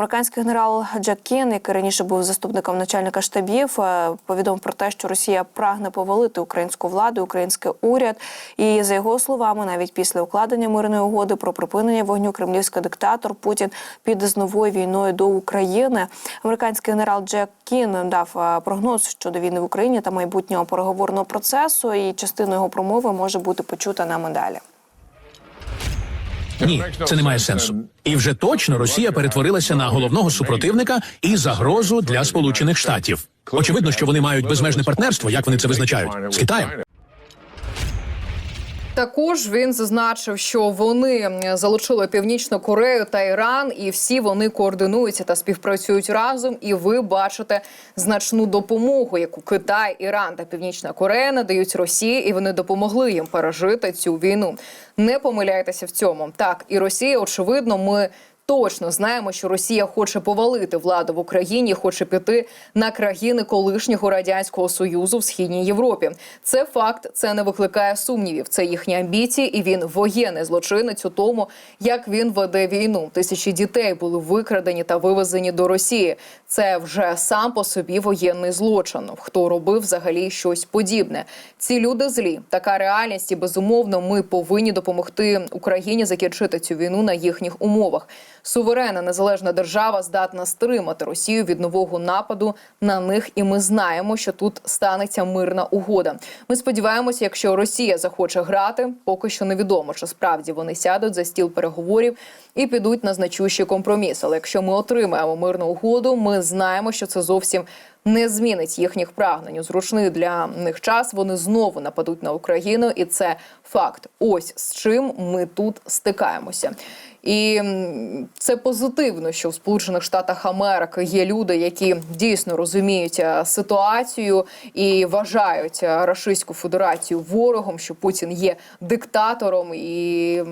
Американський генерал Джек Кін, який раніше був заступником начальника штабів, е, повідомив про те, що Росія прагне повалити українську владу, український уряд. І за його словами, навіть після укладення мирної угоди про припинення вогню кремлівський диктатор Путін піде з новою війною до України. Американський генерал Джек Кін дав е, прогноз щодо війни в Україні та майбутнього переговорного процесу. І частина його промови може бути почута нами далі. Ні, це не має сенсу. І вже точно Росія перетворилася на головного супротивника і загрозу для Сполучених Штатів. Очевидно, що вони мають безмежне партнерство, як вони це визначають з Китаєм. Також він зазначив, що вони залучили Північну Корею та Іран, і всі вони координуються та співпрацюють разом. І ви бачите значну допомогу, яку Китай, Іран та Північна Корея надають Росії, і вони допомогли їм пережити цю війну. Не помиляйтеся в цьому. Так і Росія, очевидно, ми. Точно знаємо, що Росія хоче повалити владу в Україні, хоче піти на країни колишнього радянського союзу в східній Європі. Це факт, це не викликає сумнівів. Це їхні амбіції, і він воєнний злочинець у тому, як він веде війну. Тисячі дітей були викрадені та вивезені до Росії. Це вже сам по собі воєнний злочин. Хто робив взагалі щось подібне? Ці люди злі. Така реальність, і безумовно, ми повинні допомогти Україні закінчити цю війну на їхніх умовах. Суверенна незалежна держава здатна стримати Росію від нового нападу на них, і ми знаємо, що тут станеться мирна угода. Ми сподіваємося, якщо Росія захоче грати, поки що невідомо, чи справді вони сядуть за стіл переговорів і підуть на значущий компроміс. Але якщо ми отримаємо мирну угоду, ми знаємо, що це зовсім не змінить їхніх прагнень. Зручний для них час вони знову нападуть на Україну, і це факт. Ось з чим ми тут стикаємося. І це позитивно, що в Сполучених Штатах Америки є люди, які дійсно розуміють е, ситуацію і вважають е, Рашистську Федерацію ворогом, що Путін є диктатором і.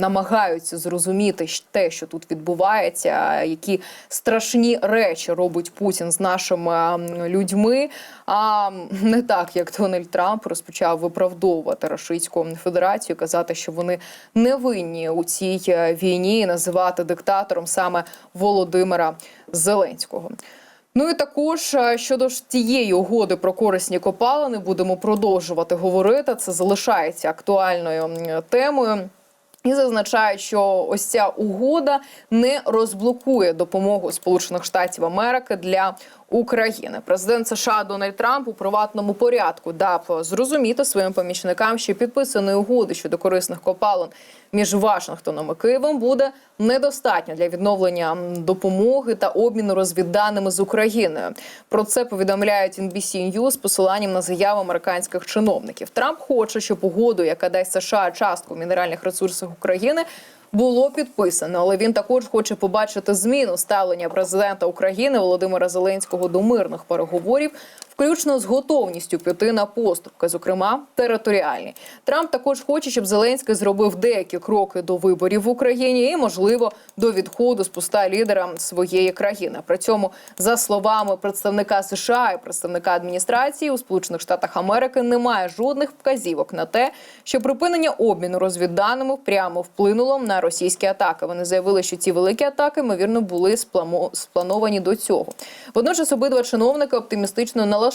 Намагаються зрозуміти те, що тут відбувається, які страшні речі робить Путін з нашими людьми. А не так, як Дональд Трамп розпочав виправдовувати Рашистську Федерацію, казати, що вони не винні у цій е, війні, і називати диктатором саме Володимира Зеленського. Ну і також е, щодо ж тієї угоди про корисні копалини будемо продовжувати говорити. Це залишається актуальною темою. І зазначають, що ось ця угода не розблокує допомогу Сполучених Штатів Америки для України. Президент США Дональд Трамп у приватному порядку дав зрозуміти своїм помічникам, що підписаної угоди щодо корисних копалин між Вашингтоном і Києвом буде недостатньо для відновлення допомоги та обміну розвідданими з Україною. Про це повідомляють NBC News з посиланням на заяву американських чиновників. Трамп хоче, щоб угоду, яка дасть США частку мінеральних ресурсах України. Було підписано, але він також хоче побачити зміну ставлення президента України Володимира Зеленського до мирних переговорів, включно з готовністю піти на поступки, зокрема територіальні. Трамп також хоче, щоб Зеленський зробив деякі кроки до виборів в Україні і, можливо, до відходу з поста лідера своєї країни. При цьому, за словами представника США і представника адміністрації у Сполучених Штатах Америки, немає жодних вказівок на те, що припинення обміну розвідданими прямо вплинуло на російські атаки. Вони заявили, що ці великі атаки ймовірно були сплановані до цього. Водночас обидва чиновники оптимістично налаштовані,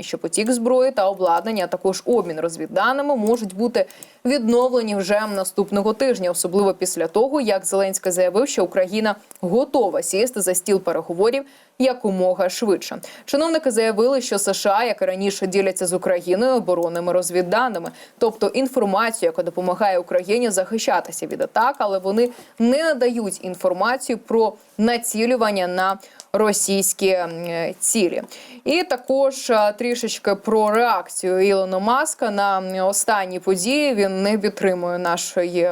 що потік зброї та обладнання, а також обмін розвідданими можуть бути відновлені вже наступного тижня, особливо після того, як Зеленський заявив, що Україна готова сісти за стіл переговорів якомога швидше. Чиновники заявили, що США, як і раніше, діляться з Україною оборонними розвідданими, тобто інформацію, яка допомагає Україні захищатися від атак, але вони не надають інформацію про націлювання на російські е, цілі. І також е, трішечки про реакцію Ілона Маска на останні події. Він не підтримує нашої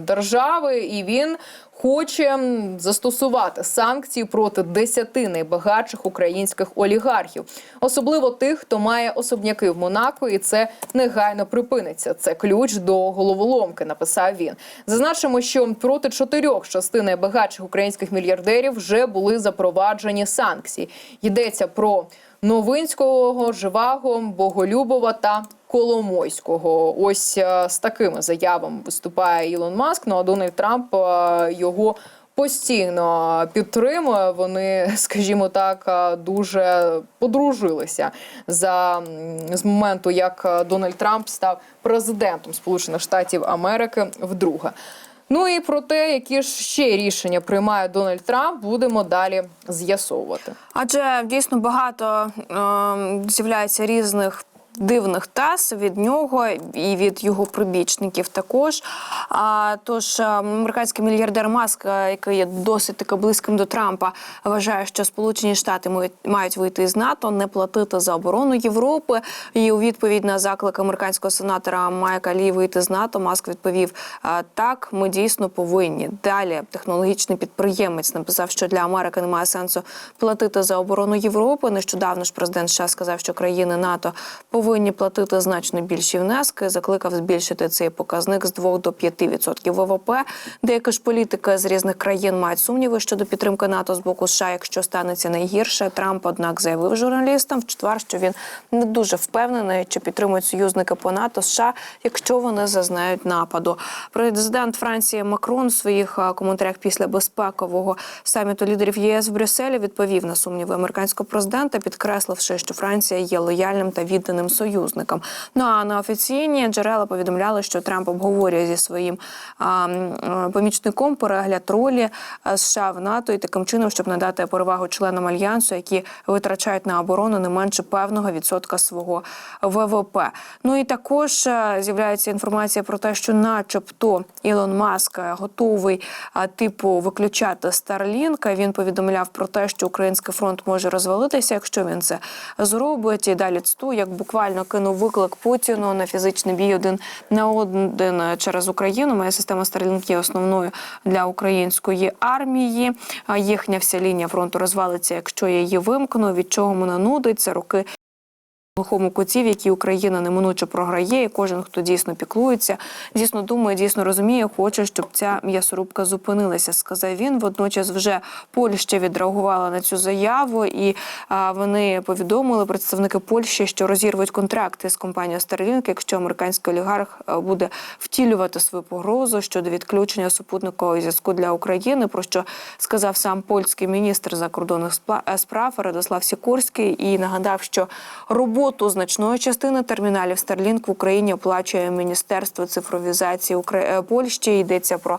держави, і він хоче застосувати санкції проти десяти найбагатших українських олігархів, особливо тих, хто має особняки в Монако, і це негайно припиниться. Це ключ до головоломки. Написав він. Зазначимо, що проти чотирьох частин найбагатших українських мільярдерів вже були запроваджені санкції. Йдеться про Новинського, Живаго, Боголюбова та Коломойського. Ось е, з такими заявами виступає Ілон Маск. Ну а Дональд Трамп е, його постійно підтримує. Вони, скажімо так, е, дуже подружилися за з моменту, як Дональд Трамп став президентом Сполучених Штатів Америки вдруге. Ну і про те, які ж ще рішення приймає Дональд Трамп, будемо далі з'ясовувати. Адже дійсно багато е, з'являється різних. Дивних тез від нього і від його прибічників також. А тож е, американський мільярдер Маск, е, який є досить таки близьким до Трампа, вважає, що Сполучені Штати мають- вийти із НАТО, не платити за оборону Європи. І у відповідь на заклик американського сенатора Майка Лі вийти з НАТО, Маск відповів: «Е, так, ми дійсно повинні. Далі технологічний підприємець написав, що для Америки немає сенсу платити за оборону Європи. Нещодавно ж президент США сказав, що країни НАТО повинні платити значно більші внески. Закликав збільшити цей показник з 2 до 5% ВВП. Деякі ж політики з різних країн мають сумніви щодо підтримки НАТО з боку США, якщо станеться найгірше. Трамп, однак, заявив журналістам в четвер, що він не дуже впевнений, чи підтримують союзники по НАТО США, якщо вони зазнають нападу. Президент Франції Макрон в своїх коментарях після безпекового саміту лідерів ЄС в Брюсселі відповів на сумніви американського президента, підкресливши, що Франція є лояльним та відданим союзником. Ну а на офіційні джерела повідомляли, що Трамп обговорює зі своїм а, е, помічником перегляд ролі е, США в НАТО і таким чином, щоб надати перевагу членам альянсу, які витрачають на оборону не менше певного відсотка свого ВВП. Ну і також е, з'являється інформація про те, що, начебто, Ілон Маск готовий типу виключати Старлінка. Він повідомляв про те, що український фронт може розвалитися, якщо він це зробить. І далі цту, як буквально кинув виклик Путіну на фізичний бій один на один через Україну. Моя система старлінки основною для української армії. Їхня вся лінія фронту розвалиться, якщо я її вимкну. Від чого мене нудить це роки глухому куті, в якій Україна неминуче програє, і кожен, хто дійсно піклується, дійсно думає, дійсно розуміє, хоче, щоб ця м'ясорубка зупинилася. Сказав він. Водночас вже Польща відреагувала на цю заяву, і а, вони повідомили представники Польщі, що розірвуть контракти з компанією Starlink, якщо американський олігарх буде втілювати свою погрозу щодо відключення супутникового зв'язку для України. Про що сказав сам польський міністр закордонних спла- справ Радослав Сікорський і нагадав, що роботу значної частини терміналів Starlink в Україні оплачує Міністерство цифровізації Укра- е, Польщі. Йдеться про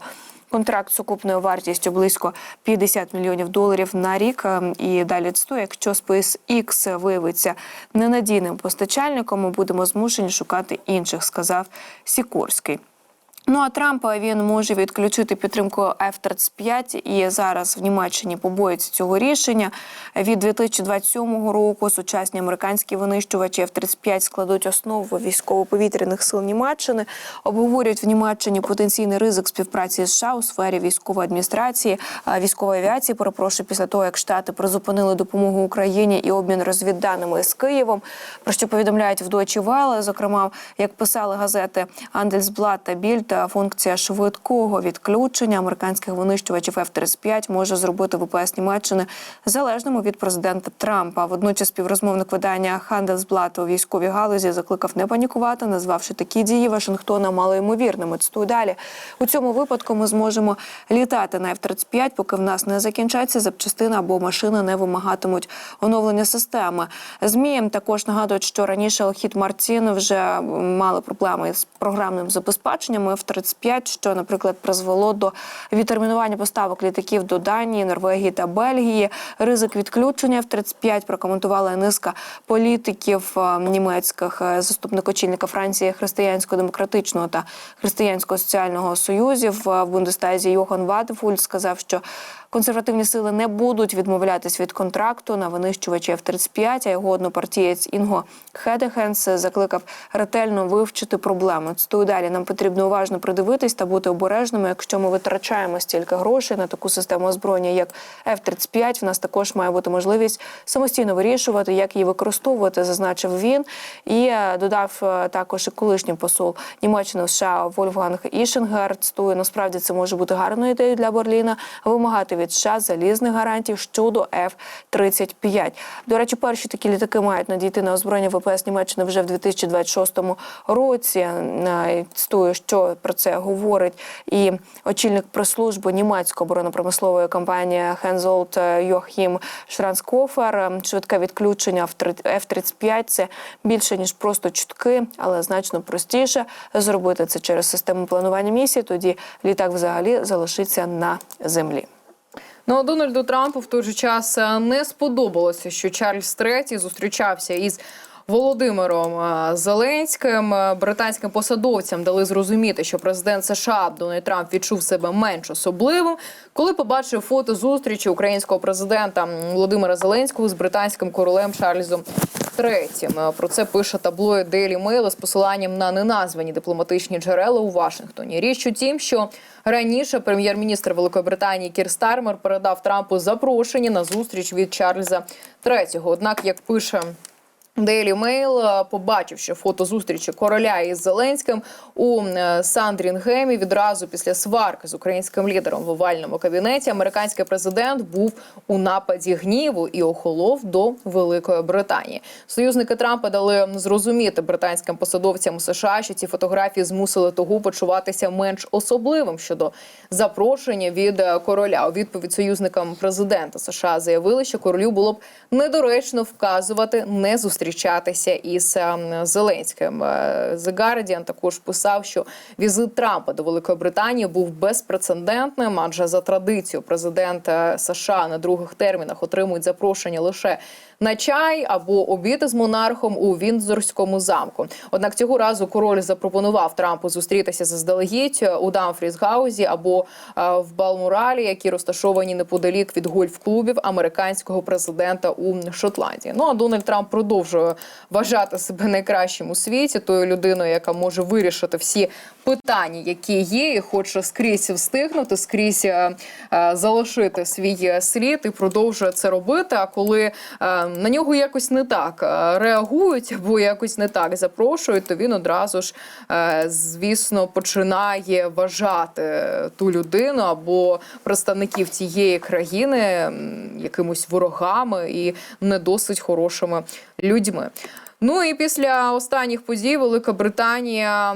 контракт сукупною вартістю близько 50 мільйонів доларів на рік. Ем, І далі цитую, якщо SpaceX виявиться ненадійним постачальником, ми будемо змушені шукати інших, сказав Сікорський. Ну а Трампа він може відключити підтримку F-35 і зараз в Німеччині побоються цього рішення. Від 2027 року сучасні американські винищувачі F-35 складуть основу військово-повітряних сил Німеччини. Обговорюють в Німеччині потенційний ризик співпраці з США у сфері військової адміністрації, військової авіації. Перепрошую, після того як штати призупинили допомогу Україні і обмін розвідданими з Києвом. Про що повідомляють в Deutsche Welle, зокрема, як писали газети Андельсблат та Більд, функція швидкого відключення американських винищувачів F-35 може зробити ВПС Німеччини залежними від президента Трампа. Водночас співрозмовник видання Handelsblatt у військовій галузі закликав не панікувати, назвавши такі дії Вашингтона малоймовірними. Цитую далі у цьому випадку. Ми зможемо літати на F-35, поки в нас не закінчаться запчастини або машини не вимагатимуть оновлення системи. ЗМІ також нагадують, що раніше Лохід Мартін вже мали проблеми з програмним забезпеченням F-35, що, наприклад, призвело до відтермінування поставок літаків до Данії, Норвегії та Бельгії. Ризик відключення F-35 прокоментувала низка політиків е, німецьких е, заступник очільника Франції християнсько-демократичного та християнського соціального союзів е, в Бундестазі Йохан Вадефуль сказав, що консервативні сили не будуть відмовлятись від контракту на винищувачі F-35, а його однопартієць Інго Хедехенс закликав ретельно вивчити проблему. Цитую далі. Нам потрібно уважно придивитись та бути обережними. Якщо ми витрачаємо стільки грошей на таку систему озброєння, як F-35, в нас також має бути можливість самостійно вирішувати, як її використовувати, зазначив він. І е, додав е, також і колишній посол Німеччини США Вольфганг Ішенгер. Цитую, насправді це може бути гарною ідеєю для Берліна вимагати від від США залізних гарантій щодо F-35. До речі, перші такі літаки мають надійти на озброєння ВПС Німеччини вже в 2026 році. Е, Цитую, що про це говорить і очільник прес-служби німецької оборонно-промислової компанії Хензолт Йохім Шранскофер. Швидке відключення в F-35 – це більше ніж просто чутки, але значно простіше зробити це через систему планування місії. Тоді літак взагалі залишиться на землі. Ну, а Дональду Трампу в той же час е, не сподобалося, що Чарльз III зустрічався із Володимиром е, Зеленським. Е, Британським посадовцям дали зрозуміти, що президент США Дональд Трамп відчув себе менш особливим, коли побачив фото зустрічі українського президента Володимира Зеленського з британським королем Чарльзом Третім Е, про це пише таблоїд Daily Mail з посиланням на неназвані дипломатичні джерела у Вашингтоні. Річ у тім, що раніше прем'єр-міністр Великої Британії Кір Стармер передав Трампу запрошення на зустріч від Чарльза Третього. Однак, як пише Daily Mail, е, побачивши фото зустрічі короля із Зеленським у е, Сандрінгемі відразу після сварки з українським лідером в овальному кабінеті, американський президент був у нападі гніву і охолов до Великої Британії. Союзники Трампа дали зрозуміти британським посадовцям США, що ці фотографії змусили того почуватися менш особливим щодо запрошення від е, короля. У відповідь союзникам президента США заявили, що королю було б недоречно вказувати не зустрічатися із ем, Зеленським. Е, The Guardian також писав, що візит Трампа до Великої Британії був безпрецедентним, адже за традицією президент е, США на других термінах отримують запрошення лише на чай або обід із монархом у Віндзорському замку. Однак цього разу король запропонував Трампу зустрітися заздалегідь у Дамфріс Гаузі або е, в Балмуралі, які розташовані неподалік від гольф-клубів американського президента у Шотландії. Ну а Дональд Трамп продовжує вважати себе найкращим у світі, тою людиною, яка може вирішити всі питання, які є, і хоче скрізь встигнути, скрізь е, е, залишити свій е, слід і продовжує це робити. А коли е, на нього якось не так е, реагують або якось не так запрошують, то він одразу ж, е, звісно, починає вважати ту людину або представників цієї країни якимось ворогами і не досить хорошими людьми. Ну і після останніх подій Велика Британія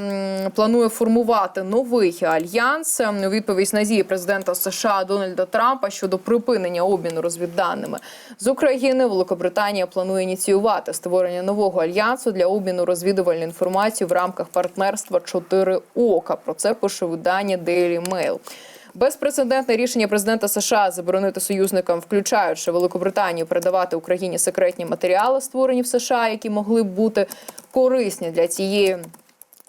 планує формувати новий альянс у відповідь на дії президента США Дональда Трампа щодо припинення обміну розвідданими з України. Великобританія планує ініціювати створення нового альянсу для обміну розвідувальної інформації в рамках партнерства «Чотири ока. Про це пише видання Daily Mail. Безпрецедентне рішення президента США заборонити союзникам, включаючи Великобританію, передавати Україні секретні матеріали, створені в США, які могли б бути корисні для цієї.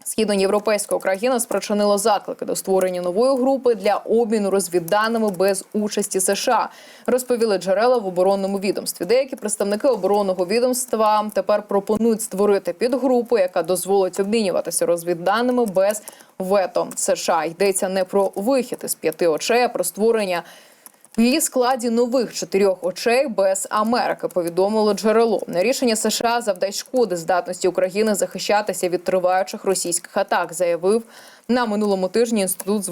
Східноєвропейська країна спричинила заклики до створення нової групи для обміну розвідданими без участі США. Розповіли джерела в оборонному відомстві. Деякі представники оборонного відомства тепер пропонують створити підгрупу, яка дозволить обмінюватися розвідданими без вето США. Йдеться не про вихід із п'яти очей, а про створення в її складі нових чотирьох очей без Америки повідомило джерело. Рішення США завдасть шкоди здатності України захищатися від триваючих російських атак, заявив на минулому тижні інститут з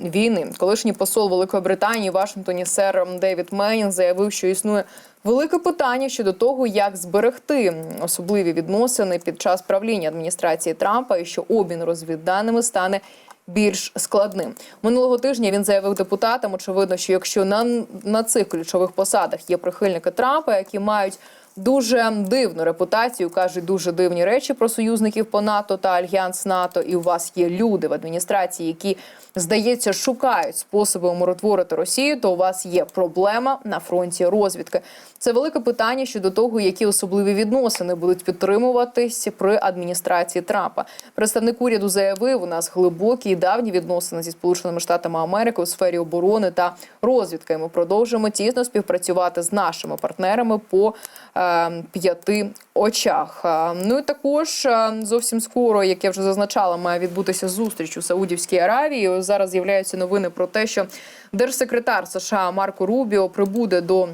війни. Колишній посол Великої Британії Вашингтоні сер Девід Меннін заявив, що існує велике питання щодо того, як зберегти особливі відносини під час правління адміністрації Трампа, і що обмін розвідданими стане більш складним. Минулого тижня він заявив депутатам, очевидно, що якщо на, на цих ключових посадах є прихильники Трампа, які мають дуже дивну репутацію, кажуть дуже дивні речі про союзників по НАТО та альянс НАТО, і у вас є люди в адміністрації, які здається шукають способи умиротворити Росію, то у вас є проблема на фронті розвідки. Це велике питання щодо того, які особливі відносини будуть підтримуватись при адміністрації Трампа. Представник уряду заявив, у нас глибокі і давні відносини зі сполученими штатами Америки у сфері оборони та розвідки. Ми продовжуємо тісно співпрацювати з нашими партнерами по е, п'яти очах. Е, Ну і також е, зовсім скоро, як я вже зазначала, має відбутися зустріч у Саудівській Аравії. Зараз з'являються новини про те, що держсекретар США Марко Рубіо прибуде до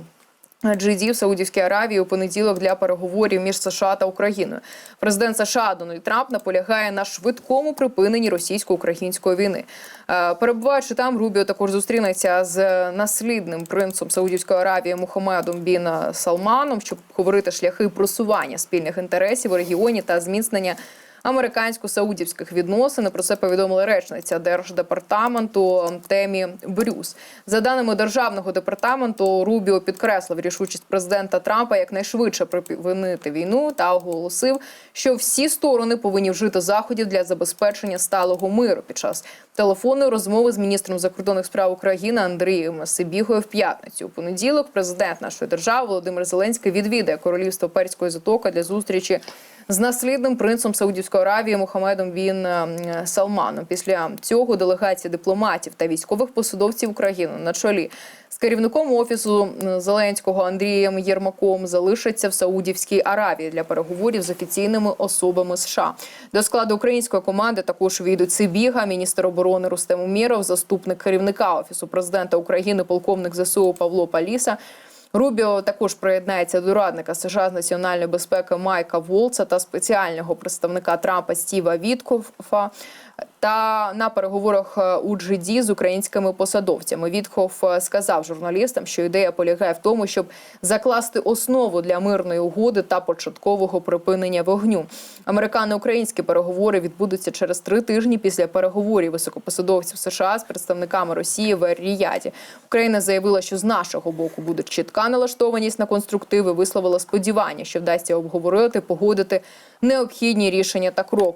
Джиді в Саудівській Аравії у понеділок для переговорів між США та Україною. Президент США Дональд Трамп наполягає на швидкому припиненні російсько-української війни. Е, Перебуваючи там, Рубіо також зустрінеться з наслідним принцем Саудівської Аравії Мухаммедом Бін Салманом, щоб говорити шляхи просування спільних інтересів у регіоні та зміцнення американсько-саудівських відносин. Про це повідомила речниця держдепартаменту Темі Брюс. За даними державного департаменту, Рубіо підкреслив рішучість президента Трампа якнайшвидше припинити війну та оголосив, що всі сторони повинні вжити заходів для забезпечення сталого миру під час телефонної розмови з міністром закордонних справ України Андрієм Сибігою в п'ятницю. У понеділок президент нашої держави Володимир Зеленський відвідає королівство Перської затоки для зустрічі з наслідним принцем Саудівської Аравії Мухаммедом Бін е, Салманом. Після цього делегація дипломатів та військових посадовців України на чолі з керівником офісу Зеленського Андрієм Єрмаком залишаться в Саудівській Аравії для переговорів з офіційними особами США. До складу української команди також війдуть Сибіга, міністр оборони Рустем Умєров, заступник керівника офісу президента України, полковник ЗСУ Павло Паліса. Рубіо також приєднається до радника США з національної безпеки Майка Волца та спеціального представника Трампа Стіва Віткофа. Та на переговорах е, у Джиді з українськими посадовцями Вітхоф е, сказав журналістам, що ідея полягає в тому, щоб закласти основу для мирної угоди та початкового припинення вогню. Американо-українські переговори відбудуться через три тижні після переговорів високопосадовців США з представниками Росії в Ріяді. Україна заявила, що з нашого боку буде чітка налаштованість на конструктиви. Висловила сподівання, що вдасться обговорити, погодити необхідні рішення та кроки.